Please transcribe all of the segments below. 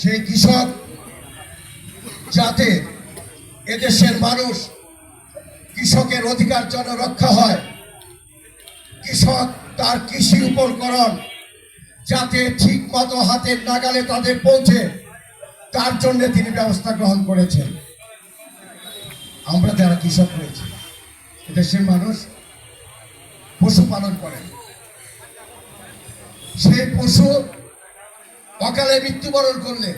সেই কৃষক যাতে এদেশের মানুষ কৃষকের অধিকার যেন রক্ষা হয়, কৃষক তার কৃষি উপকরণ যাতে ঠিক মতো হাতের নাগালে তাদের পৌঁছে, তার জন্য তিনি ব্যবস্থা গ্রহণ করেছেন। আমরা যারা কৃষক রয়েছে দেশের মানুষ পশুপালন করেন। সেই পশু অকালে মৃত্যুবরণ করলে,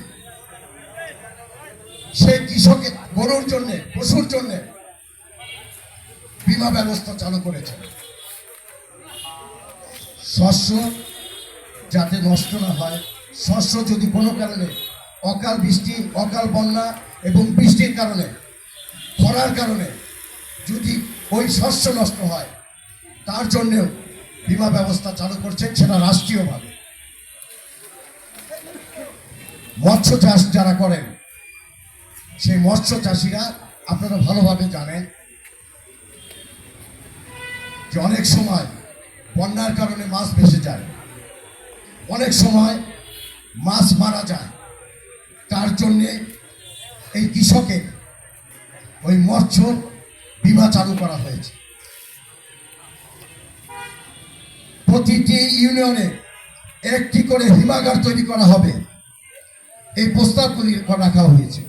সেই কৃষকের গরুর জন্য, পশুর জন্য বিমা ব্যবস্থা চালু করেছে। শস্য যাতে নষ্ট না হয়, শস্য যদি কোনো কারণে অকাল বৃষ্টি, অকাল বন্যা এবং বৃষ্টির কারণে, খরার কারণে যদি ওই শস্য নষ্ট হয়, তার জন্যেও বিমা ব্যবস্থা চালু করছেন সেটা রাষ্ট্রীয়ভাবে। মৎস্য চাষ যারা করেন, সেই মৎস্য চাষিরা আপনারা ভালোভাবে জানেন যে অনেক সময় বন্যার কারণে মাছ ভেসে যায়। অনেক সময় মাছ মারা যায়। তার জন্যে এই কৃষকের ওই মৎস্য বিমা চালু করা হয়েছে। প্রতিটি ইউনিয়নে একটি করে হিমাগার তৈরি করা হবে। এই প্রস্তাবগুলি রাখা হয়েছে।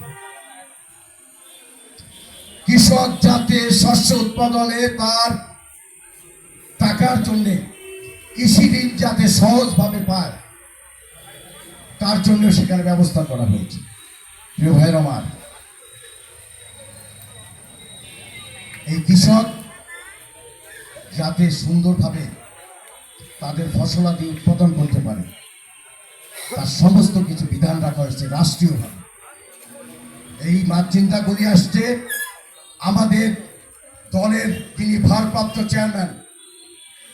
কৃষক যাতে শস্য উৎপাদনে তার টাকার জন্য কৃষি ঋণ যাতে সহজভাবে পায়, তার জন্য সেখানে ব্যবস্থা করা হয়েছে। প্রিয় ভাইয়ের আমার, এই কৃষক যাতে সুন্দরভাবে তাদের ফসলাদি উৎপাদন করতে পারে তার সমস্ত কিছু বিধান রাখা হয়েছে, রাষ্ট্রীয়ভাবে। এই চিন্তাগুলি আসছে আমাদের দলের তিনি ভারপ্রাপ্ত চেয়ারম্যান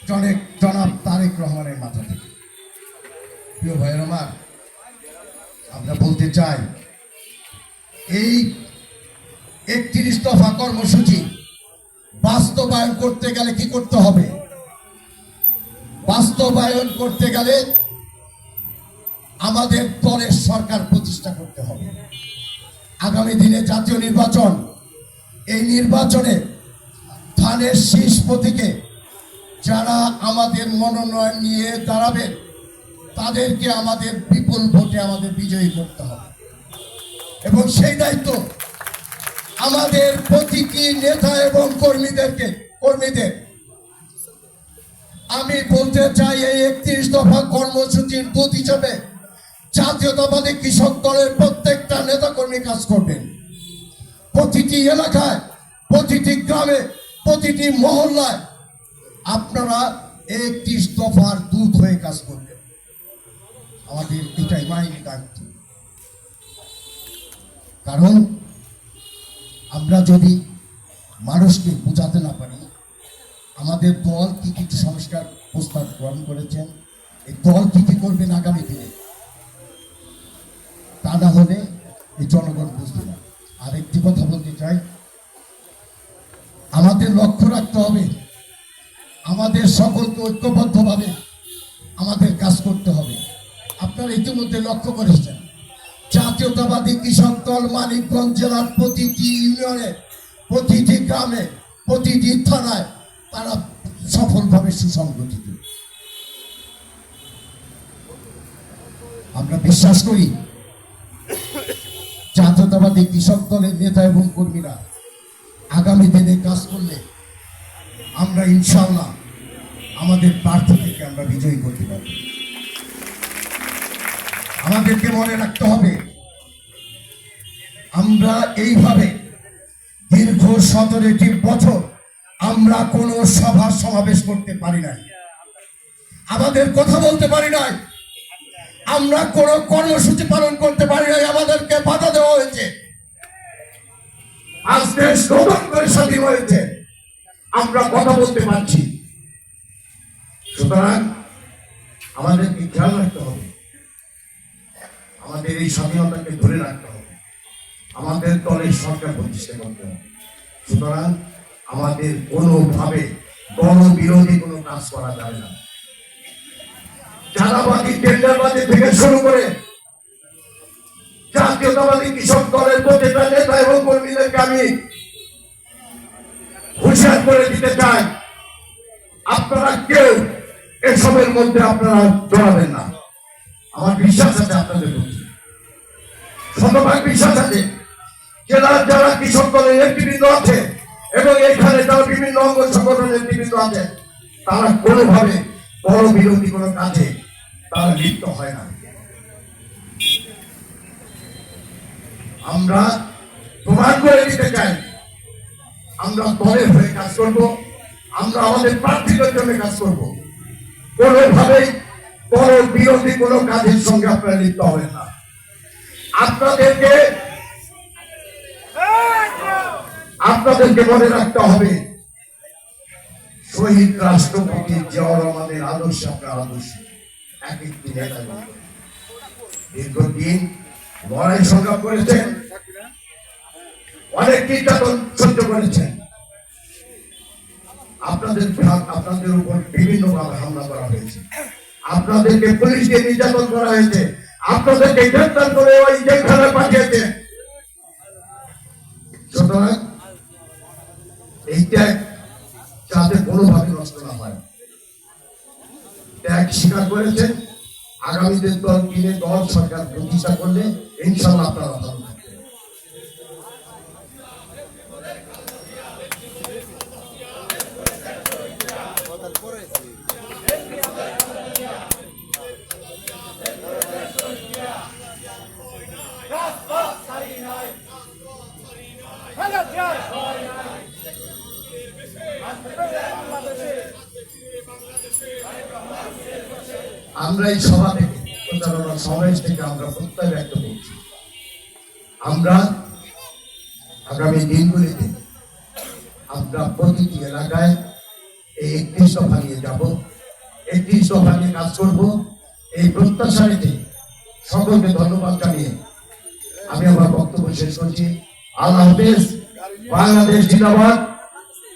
জনেক জনাব তারেক রহমানের মাথা থেকে। প্রিয় ভাইয়ের আমার, আমরা বলতে চাই, এই একত্রিশ দফা কর্মসূচি বাস্তবায়ন করতে গেলে কি করতে হবে? বাস্তবায়ন করতে গেলে আমাদের দলের সরকার প্রতিষ্ঠা করতে হবে। আগামী দিনে জাতীয় নির্বাচন, এই নির্বাচনে ধানের শীষ প্রতীকে যারা আমাদের মনোনয়ন নিয়ে দাঁড়াবেন তাদেরকে আমাদের বিপুল ভোটে আমাদের বিজয়ী করতে হবে। এবং সেই দায়িত্ব আমাদের প্রতীকী নেতা এবং কর্মীদেরকে, কর্মীদের। আমি বলতে চাই, এই একত্রিশ দফা কর্মসূচির দূত হিসেবে জাতীয়তাবাদী কৃষক দলের প্রত্যেকটা নেতা কর্মী কাজ করবেন। প্রতিটি এলাকায়, প্রতিটি গ্রামে, প্রতিটি মহল্লায় আপনারা একত্রিশ দফার দূত হয়ে কাজ করবেন। আমাদের এটাই মাইন দায়িত্ব। কারণ আমরা যদি মানুষকে বোঝাতে না পারি, আমাদের দল কি কি সংস্কার প্রস্তাব গ্রহণ করেছেন, এই দল কি কি করবেন আগামী দিনে? তা হলে এই জনগণ বুঝবে না। আর একটি কথা বলতে চাই। আমাদের লক্ষ্য রাখতে হবে। আমাদের সকলকে ঐক্যবদ্ধভাবে আমাদের কাজ করতে হবে। আপনারা ইতিমধ্যে লক্ষ্য করেছেন, জাতীয়তাবাদী কৃষক দল মানিকগঞ্জ জেলার প্রতিটি ইউনিয়নে, প্রতিটি গ্রামে, প্রতিটি থানায় তারা সফলভাবে সুসংগঠিত। আমরা বিশ্বাস করি জাতীয়তাবাদী কৃষক দলের নেতা এবং কর্মীরা আগামী দিনে কাজ করলে আমরা ইনশাল্লাহ আমাদের প্রার্থী থেকে আমরা বিজয়ী করতে পারব। আমাদেরকে মনে রাখতে হবে, আমরা এইভাবে দীর্ঘ সতেরোটি বছর আমরা কোনো সভা সমাবেশ করতে পারি নাই। আমাদের কথা বলতে পারি নাই, আমরা কোনো কর্মসূচি পালন করতে পারি নাই, আমাদেরকে বাধা দেওয়া হয়েছে। আমরা কথা বলতে পারছি। সুতরাং আমাদেরকে খেয়াল রাখতে হবে। আমাদের এই স্বাধীনতাকে ধরে রাখতে হবে। আমাদের দলের সরকার প্রতিষ্ঠা করতে হবে। সুতরাং আমাদের কোনোভাবে গণ বিরোধী কোনো কাজ করা যাবে না। চাঁদাবাদী টেন্ডারবাদী থেকে শুরু করে জাতীয়তাবাদী কৃষক দলের প্রতিটা নেতা এবং কর্মীদেরকে আমি হুঁশিয়ার করে দিতে চাই, আপনারা কেউ এসবের মধ্যে আপনারা জড়াবেন না। আমার বিশ্বাস আছে আপনাদের প্রতি। বিশ্বাস আছে। জেলার যারা কৃষক দলের নেতৃবৃন্দ আছে এবং এখানে যারা বিভিন্ন অঙ্গ সংগঠনের নেতৃবৃন্দ আছে, তারা কোনোভাবে বড় বিরোধী কোনো কাজে তারা লিপ্ত হয় না। আমরা প্রমাণ করে দিতে চাই। আমরা দলের হয়ে কাজ করব। আমরা আমাদের প্রার্থীদের জন্য কাজ করব। কোনোভাবেই বড় বিরোধী কোনো কাজের সঙ্গে আপনারা লিপ্ত হবেন না। আপনাদেরকে আপনাদেরকে মনে রাখতে হবে, শহীদ রাষ্ট্রপতি জিয়াউর রহমানের আদর্শ আপনার আদর্শ। এক একটি নেতা দীর্ঘদিন লড়াই সংগ্রাম করেছেন। অনেক নির্যাতন সহ্য করেছেন। আপনাদের আপনাদের উপর বিভিন্ন ভাবে হামলা করা হয়েছে। আপনাদেরকে পুলিশ দিয়ে নির্যাতন করা হয়েছে। আপনাদেরকে গ্রেফতার করে ওই জেলখানায় পাঠিয়েছে। সুতরাং এই ত্যাগ যাতে কোনোভাবে নষ্ট না হয়। ত্যাগ স্বীকার করেছেন। আগামীতে দল কিনে দল সরকার প্রতিষ্ঠা করলে ইনশাল্লাহ আপনারা আমরা এই সভা থেকে প্রচারণা সমাবেশ থেকে আমরা প্রত্যয় ব্যক্ত করছি। আমরা আগামী দিনগুলিতে আমরা প্রতিটি এলাকায় এই একত্রিশ দফা নিয়ে যাব। একত্রিশ দফা নিয়ে কাজ করব। এই প্রত্যাশা সকলকে ধন্যবাদ জানিয়ে আমি আমার বক্তব্য শেষ করছি। আল্লাহ হাফেজ। বাংলাদেশ জিন্দাবাদ।